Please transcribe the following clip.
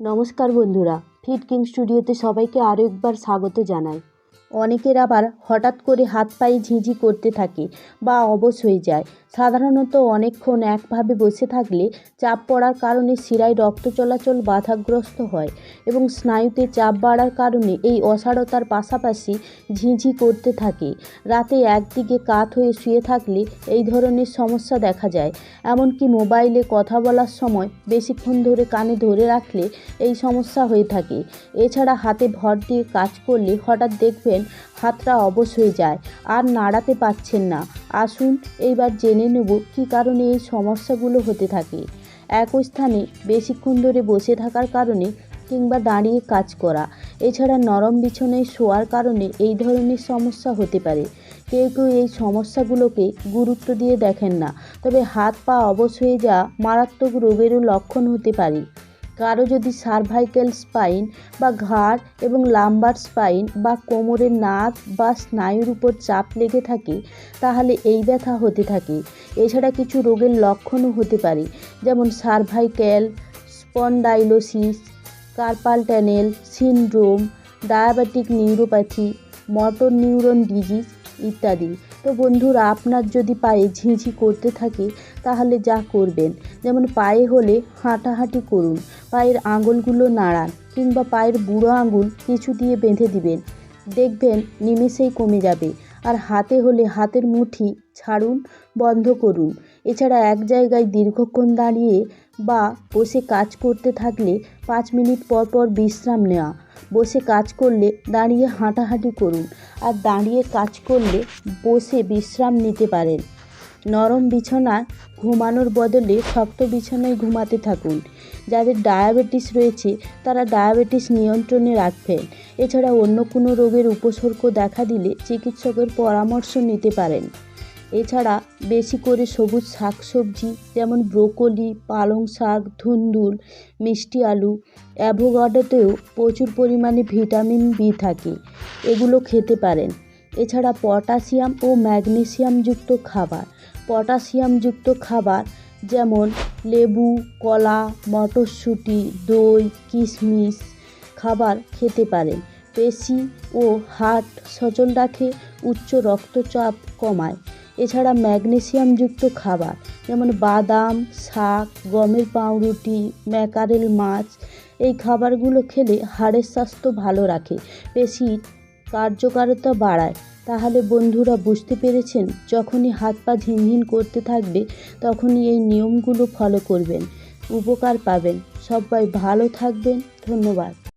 নমস্কার বন্ধুরা feet king স্টুডিওতে সবাইকে আরও একবার স্বাগত জানাই। অনেকের আবার হঠাৎ করে হাত পায়ে ঝিঁঝি করতে থাকে বা অবশ হয়ে যায়। সাধারণত অনেকক্ষণ একভাবে বসে থাকলে চাপ পড়ার কারণে শিরায় রক্ত চলাচল বাধাগ্রস্ত হয় এবং স্নায়ুতে চাপ বাড়ার কারণে এই অসাড়তার পাশাপাশি ঝিঁঝি করতে থাকে। রাতে একদিকে কাত হয়ে শুয়ে থাকলে এই ধরনের সমস্যা দেখা যায়। এমনকি মোবাইলে কথা বলার সময় বেশিক্ষণ ধরে কানে ধরে রাখলে এই সমস্যা হয়ে থাকে। এছাড়া হাতে ভর দিয়ে কাজ করলে হঠাৎ দেখবেন হাতটা অবশ হয়ে যায়, আর নাড়াতে পারছেন না। আসুন, এইবার জেনে নেব কী কারণে এই সমস্যাগুলো হতে থাকে। একই স্থানে বেশিক্ষণ ধরে বসে থাকার কারণে কিংবা দাঁড়িয়ে কাজ করা। এছাড়া নরম বিছানায় শোয়ার কারণে এই ধরনের সমস্যা হতে পারে। কেউ কেউ এই সমস্যাগুলোকে গুরুত্ব দিয়ে দেখেন না। তবে হাত পা অবশ হয়ে যাওয়া মারাত্মক রোগেরও লক্ষণ হতে পারে। কারও যদি সার্ভাইকেল স্পাইন বা ঘাড় এবং লাম্বার স্পাইন বা কোমরের নাক বা স্নায়ুর উপর চাপ লেগে থাকে, তাহলে এই ব্যথা হতে থাকে। এছাড়া কিছু রোগের লক্ষণও হতে পারে, যেমন cervical spondylosis carpal tunnel syndrome diabetic neuropathy motor neuron disease ইত্যাদি। তো বন্ধুরা, আপনার যদি পায়ে ঝিঁঝি করতে থাকে, তাহলে যা করবেন। যেমন পায়ে হলে হাঁটাহাঁটি করুন, পায়ের আঙুলগুলো নাড়ান, কিংবা পায়ের বুড়ো আঙুল কিছু দিয়ে বেঁধে দিবেন। দেখবেন নিমেষেই কমে যাবে। আর হাতে হলে হাতের মুঠি ছাড়ুন, বন্ধ করুন। এছাড়া এক জায়গায় দীর্ঘক্ষণ দাঁড়িয়ে বা বসে কাজ করতে থাকলে পাঁচ মিনিট পর পর বিশ্রাম নেওয়া। বসে কাজ করলে দাঁড়িয়ে হাঁটাহাঁটি করুন। আর দাঁড়িয়ে কাজ করলে বসে বিশ্রাম নিতে পারেন। নরম বিছানায় ঘুমানোর বদলে শক্ত বিছানায় ঘুমাতে থাকুন। যাদের ডায়াবেটিস রয়েছে, তারা ডায়াবেটিস নিয়ন্ত্রণে রাখবেন এছাড়া অন্য কোনো রোগের উপসর্গ দেখা দিলে চিকিৎসকের পরামর্শ নিতে পারেন। এছাড়া বেশি করে সবুজ শাকসবজি, যেমন ব্রোকলি, পালং শাক, ধুন্দুল, মিষ্টি আলু অ্যাভোকাডোতেও প্রচুর পরিমাণে ভিটামিন বি থাকে। এগুলো খেতে পারেন। এছাড়া পটাশিয়াম ও ম্যাগনেসিয়ামযুক্ত খাবার। পটাশিয়ামযুক্ত খাবার যেমন লেবু, কলা, মটরশুঁটি, দই, কিশমিশ খাবার খেতে পারেন। পেশি ও হার্ট সচল রাখে, উচ্চ রক্তচাপ কমায়। এছাড়া ম্যাগনেসিয়ামযুক্ত খাবার যেমন বাদাম, শাক, গমের পাউরুটি, ম্যাকারেল মাছ, এই খাবারগুলো খেলে হাড়ের স্বাস্থ্য ভালো রাখে। পেশির কার্যকারিতা বাড়ায়। তাহলে বন্ধুরা বুঝতে পেরেছেন, যখনই হাত পা ঝিনঝিন করতে থাকবে, তখনই এই নিয়মগুলো ফলো করবেন, উপকার পাবেন। সবাই ভালো থাকবেন, ধন্যবাদ।